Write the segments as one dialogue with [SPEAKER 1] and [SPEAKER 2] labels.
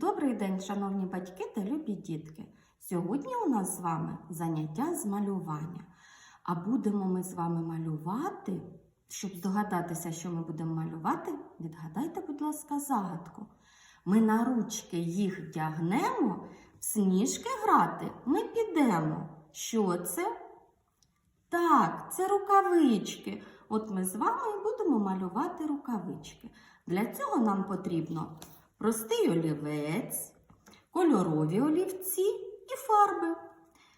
[SPEAKER 1] Добрий день, шановні батьки та любі дітки. Сьогодні у нас з вами заняття з малювання. А будемо ми з вами малювати. Щоб здогадатися, що ми будемо малювати, відгадайте, будь ласка, загадку. Ми на ручки їх вдягнемо, в сніжки грати ми підемо. Що це? Так, це рукавички. От ми з вами будемо малювати рукавички. Для цього нам потрібно простий олівець, кольорові олівці і фарби.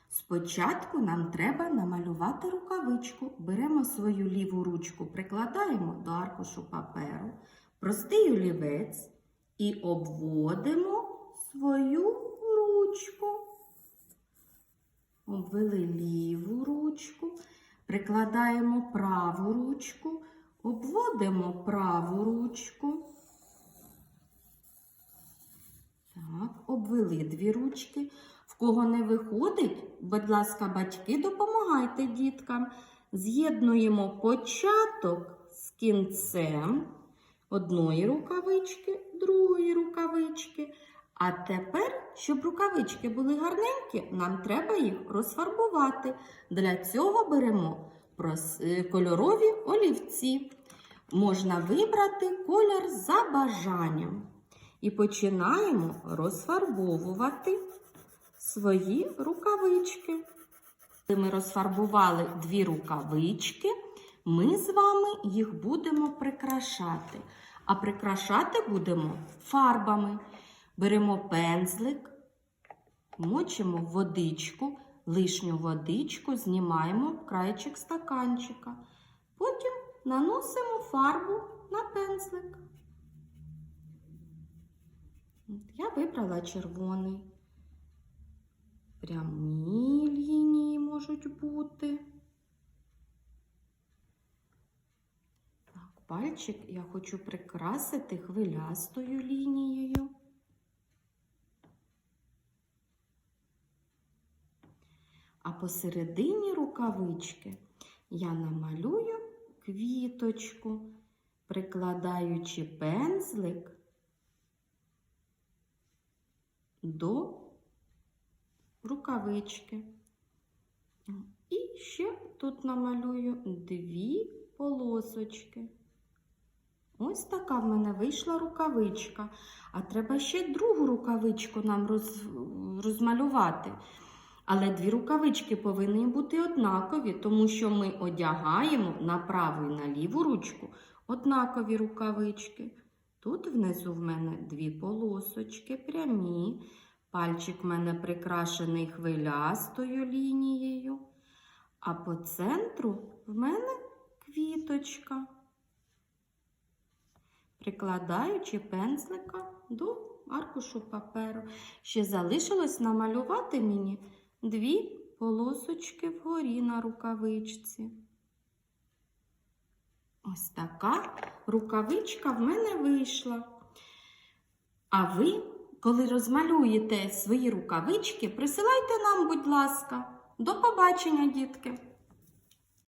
[SPEAKER 1] Спочатку нам треба намалювати рукавичку. Беремо свою ліву ручку, прикладаємо до аркушу паперу, простий олівець і обводимо свою ручку. Обвели ліву ручку, прикладаємо праву ручку, обводимо праву ручку. Так, обвели дві ручки. В кого не виходить, будь ласка, батьки, допомагайте діткам. З'єднуємо початок з кінцем одної рукавички, другої рукавички. А тепер, щоб рукавички були гарненькі, нам треба їх розфарбувати. Для цього беремо е, кольорові олівці. Можна вибрати колір за бажанням. І починаємо розфарбовувати свої рукавички. Коли ми розфарбували дві рукавички, ми з вами їх будемо прикрашати. А прикрашати будемо фарбами. Беремо пензлик, мочимо водичку, лишню водичку, знімаємо краєчик стаканчика. Потім наносимо фарбу на пензлик. Я вибрала червоний. Прямі лінії можуть бути. Так, пальчик я хочу прикрасити хвилястою лінією. А посередині рукавички я намалюю квіточку, прикладаючи пензлик до рукавички. І ще тут намалюю дві полосочки. Ось така в мене вийшла рукавичка. А треба ще другу рукавичку нам роз, розмалювати. Але дві рукавички повинні бути однакові, тому що ми одягаємо на праву і на ліву ручку однакові рукавички. Тут внизу в мене дві полосочки прямі. Пальчик в мене прикрашений хвилястою лінією. А по центру в мене квіточка. Прикладаючи пензлика до аркушу паперу. Ще залишилось намалювати мені дві полосочки вгорі на рукавичці. Ось така рукавичка в мене вийшла. А ви, коли розмалюєте свої рукавички, присилайте нам, будь ласка. До побачення, дітки!